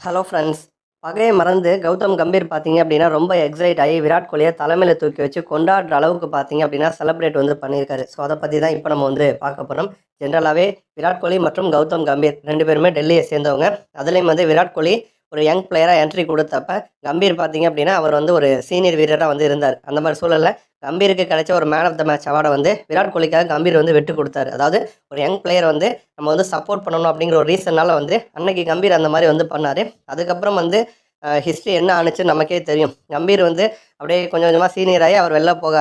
Hello friends பகையை மறந்து கௌதம் கம்பீர் பார்த்தீங்க அப்படின்னா ரொம்ப எக்ஸைட் ஆகி விராட் கோலியை தலைமையில் தூக்கி வச்சு கொண்டாடுற அளவுக்கு பார்த்தீங்க அப்படின்னா செலிப்ரேட் வந்து பண்ணியிருக்காரு. ஸோ அதை பற்றி தான் இப்போ நம்ம வந்து பார்க்க போகிறோம் ஜென்ரலாகவே விராட் கோலி மற்றும் கௌதம் கம்பீர் ரெண்டு பேருமே டெல்லியை சேர்ந்தவங்க. அதுலேயும் வந்து விராட் கோலி ஒரு யங் பிளேயராக என்ட்ரி கொடுத்தப்ப கம்பீர் பார்த்தீங்க அப்படின்னா அவர் வந்து ஒரு சீனியர் வீரராக வந்து இருந்தார். அந்த மாதிரி சூழலில் கம்பீருக்கு கிடைச்ச ஒரு மேன் ஆஃப் த மேட்ச் அவார்டை வந்து விராட் கோலிக்காக கம்பீர் வந்து விட்டு கொடுத்தாரு. அதாவது ஒரு யங் பிளேயர் வந்து நம்ம வந்து சப்போர்ட் பண்ணணும் அப்படிங்கிற ஒரு ரீசனால் வந்து அன்னைக்கு கம்பீர் அந்த மாதிரி வந்து பண்ணார். அதுக்கப்புறம் வந்து ஹிஸ்ட்ரி என்ன ஆணுச்சு நமக்கே தெரியும். கம்பீர் வந்து அப்படியே கொஞ்சம் கொஞ்சமாக சீனியர் ஆகி அவர் வெளில போக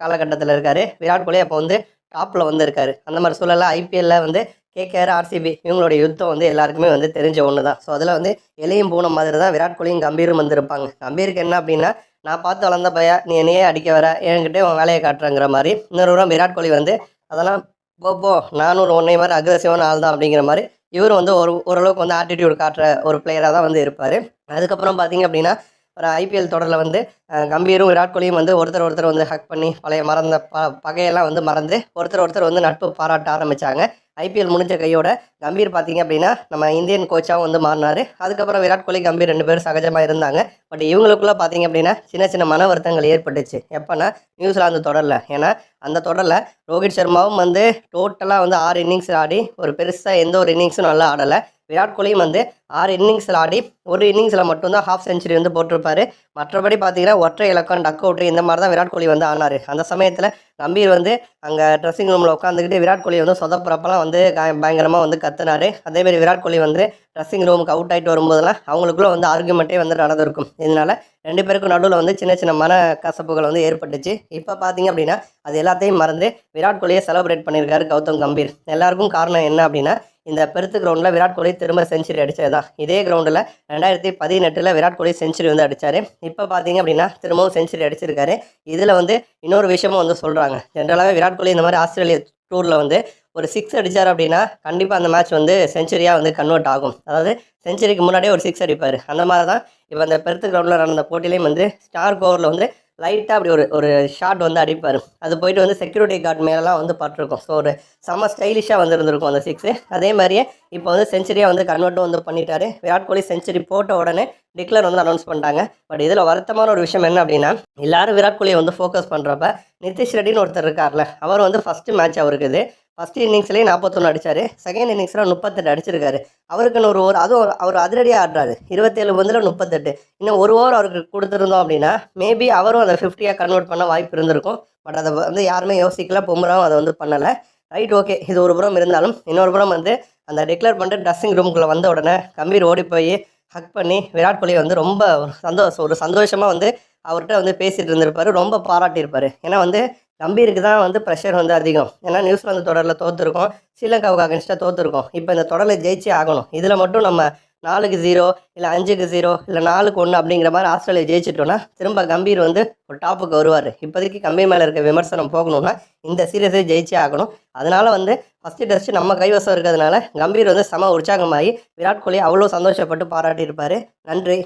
காலகட்டத்தில் இருக்கார். விராட் கோலி அப்போ வந்து டாப்பில் வந்து இருக்காரு அந்த மாதிரி சூழலில் ஐபிஎல்ல வந்து கேகேஆர் ஆர்சிபி இவங்களுடைய யுத்தம் வந்து எல்லாருக்குமே வந்து தெரிஞ்ச ஒன்று தான் ஸோ அதில் வந்து எலையும் பூனை மாதிரி தான் விராட் கோலியும் கம்பீரும் வந்திருப்பாங்க. கம்பீருக்கு என்ன அப்படின்னா நான் பார்த்து வளர்ந்த பையா நீ என்னையே அடிக்க வர என்கிட்டே உன் வேலையை காட்டுறங்கிற மாதிரி இன்னொரு புறம் விராட் கோலி வந்து அதெல்லாம் போ போ நானும் ஒரு உன்னை மாதிரி அக்ரஸிவான ஆள் தான் அப்படிங்கிற மாதிரி இவர் வந்து ஒரு ஓரளவுக்கு வந்து ஆட்டிடியூட் காட்டுற ஒரு பிளேயராக தான் வந்து இருப்பார். அதுக்கப்புறம் பார்த்தீங்க அப்படின்னா ஒரு ஐபிஎல் தொடரில் வந்து கம்பீரும் விராட் கோலியும் வந்து ஒருத்தர் ஒருத்தர் வந்து ஹக் பண்ணி பழைய மறந்த ப பகையெல்லாம் வந்து மறந்து ஒருத்தர் ஒருத்தர் வந்து நட்பு பாராட்ட ஆரம்பித்தாங்க ஐபிஎல் முடிஞ்ச கையோட கம்பீர் பார்த்தீங்க அப்படின்னா நம்ம இந்தியன் கோச்சாகவும் வந்து மாறினார். அதுக்கப்புறம் விராட் கோலி கம்பீர் ரெண்டு பேரும் சகஜமாக இருந்தாங்க. பட் இவங்களுக்குள்ள பார்த்தீங்க அப்படின்னா சின்ன சின்ன மன வருத்தங்கள் ஏற்பட்டுச்சு. எப்போனா நியூசிலாந்து தொடரில். ஏன்னா அந்த தொடரில் ரோஹித் சர்மாவும் வந்து டோட்டலாக வந்து ஆறு இன்னிங்ஸ் ஆடி ஒரு பெருசாக எந்த ஒரு இன்னிங்ஸும் நல்லா ஆடலை. விராட் கோலியும் வந்து ஆறு இன்னிங்ஸில் ஆடி ஒரு இன்னிங்ஸில் மட்டும்தான் ஹாஃப் செஞ்சுரி வந்து போட்டிருப்பாரு. மற்றபடி பார்த்தீங்கன்னா ஒற்றை இலக்கம் டக் அவுட்ரு இந்த மாதிரி தான் விராட் கோலி வந்து ஆனார். அந்த சமயத்தில் கம்பீர் வந்து அங்கே ட்ரெஸ்ஸிங் ரூமில் உட்காந்துக்கிட்டு விராட் கோலி வந்து சொதப்புறப்பெல்லாம் வந்து பயங்கரமாக வந்து கத்துனார். அதேமாரி விராட் கோலி வந்து ட்ரெஸ்ஸிங் ரூமுக்கு அவுட் ஆகிட்டு வரும்போதெல்லாம் அவங்களுக்குள்ள வந்து ஆர்குமெண்ட்டே வந்து நடந்திருக்கும். இதனால ரெண்டு பேருக்கும் நடுவில் வந்து சின்ன சின்ன மன கசப்புகள் வந்து ஏற்பட்டுச்சு. இப்போ பார்த்தீங்க அப்படின்னா அது எல்லாத்தையும் மறந்து விராட் கோலியை செலிப்ரேட் பண்ணியிருக்காரு கௌதம் கம்பீர். எல்லாருக்கும் காரணம் என்ன அப்படின்னா இந்த பெருத்து கிரவுண்டில் விராட் கோலி திரும்ப செஞ்சுரி அடித்தது தான் இதே கிரவுண்டில் ரெண்டாயிரத்தி பதினெட்டில் விராட் கோலி செஞ்சுரி வந்து அடித்தார் இப்போ பார்த்தீங்க அப்படின்னா திரும்பவும் செஞ்சுரி அடிச்சிருக்காரு. இதில் வந்து இன்னொரு விஷயமும் வந்து சொல்கிறாங்க ஜென்ரலாகவே விராட் கோலி இந்த மாதிரி ஆஸ்திரேலிய டூரில் வந்து ஒரு சிக்ஸ் அடித்தார் அப்படின்னா கண்டிப்பாக அந்த மேட்ச் வந்து செஞ்சுரியாக வந்து கன்வெர்ட் ஆகும். அதாவது செஞ்சுரிக்கு முன்னாடியே ஒரு சிக்ஸ் அடிப்பார். அந்த மாதிரி தான் இப்போ அந்த பெருத்து கிரவுண்டில் நடந்த போட்டியிலையும் வந்து ஸ்டார் ஓவரில் வந்து லைட்டாக அப்படி ஒரு ஒரு ஷாட் வந்து அடிப்பார். அது போயிட்டு வந்து செக்யூரிட்டி கார்டு மேலெலாம் வந்து பட்டிருக்கும். ஸோ ஒரு செம்ம ஸ்டைலிஷாக வந்து இருந்திருக்கும் அந்த சிக்ஸு அதே மாதிரியே இப்போ வந்து செஞ்சுரியாக வந்து கன்வெர்ட்டும் வந்து பண்ணிட்டாரு. விராட் கோலி செஞ்சுரி போட்ட உடனே டிக்ளர் வந்து அனௌன்ஸ் பண்ணிட்டாங்க. பட் இதில் வருத்தமான ஒரு விஷயம் என்ன அப்படின்னா எல்லாரும் விராட் கோலியை வந்து ஃபோக்கஸ் பண்ணுறப்ப நிதிஷ் ரெட்டின்னு ஒருத்தர் இருக்கார்ல அவர் வந்து ஃபஸ்ட்டு மேட்ச் அவருக்கு இது. ஃபஸ்ட் இன்னிங்ஸ்லேயே நாற்பத்தொன்று அடித்தார் செகண்ட் இன்னிங்ஸில் முப்பத்தெட்டு அடிச்சிருக்காரு. அவருக்குன்னு ஒரு ஓவர் அதுவும் அவர் அதிரடியாக ஆடுறாரு. இருபத்தேழு பந்தில் முப்பத்தெட்டு. இன்னும் ஒரு ஓவர் அவருக்கு கொடுத்துருந்தோம் அப்படின்னா மேபி அவரும் அதை ஃபிஃப்டியாக கன்வெர்ட் பண்ண வாய்ப்பு இருந்திருக்கும். பட் அதை வந்து யாருமே யோசிக்கல. பும்ராவும் அதை வந்து பண்ணலை. ரைட் ஓகே இது ஒரு புறம் இருந்தாலும் இன்னொரு புறம் வந்து அந்த டிக்ளேர் பண்ணிட்டு ட்ரெஸ்ஸிங் ரூமுக்குள்ளே வந்த உடனே கம்பீர் ஓடி போய் ஹக் பண்ணி விராட் கோலி வந்து ரொம்ப சந்தோஷம் ஒரு சந்தோஷமாக வந்து அவர்கிட்ட வந்து பேசிகிட்டு இருந்திருப்பார். ரொம்ப பாராட்டியிருப்பார். ஏன்னா வந்து கம்பீருக்கு தான் வந்து ப்ரெஷர் வந்து அதிகம். ஏன்னா நியூசிலாந்து தொடரில் தோற்றுருக்கோம் ஸ்ரீலங்காவுக்கு அகென்ஸ்டாக தோற்றுருக்கோம் இப்போ இந்த தொடரில் ஜெயிச்சே ஆகணும். இதில் மட்டும் நம்ம நாலுக்கு ஜீரோ இல்லை அஞ்சுக்கு ஜீரோ இல்லை நாலுக்கு ஒன்று அப்படிங்கிற மாதிரி ஆஸ்திரேலியா ஜெயிச்சிட்டோன்னா திரும்ப கம்பீர் வந்து ஒரு டாப்புக்கு வருவார். இப்போதைக்கு கம்பீர் மேலே இருக்க விமர்சனம் போகணும்னா இந்த சீரியஸே ஜெயிச்சே ஆகணும். அதனால் வந்து ஃபஸ்ட்டு டெஸ்ட்டு நம்ம கைவசம் இருக்கிறதுனால கம்பீர் வந்து செம உற்சாகமாகி விராட் கோலி அவ்வளோ சந்தோஷப்பட்டு பாராட்டியிருப்பார். நன்றி.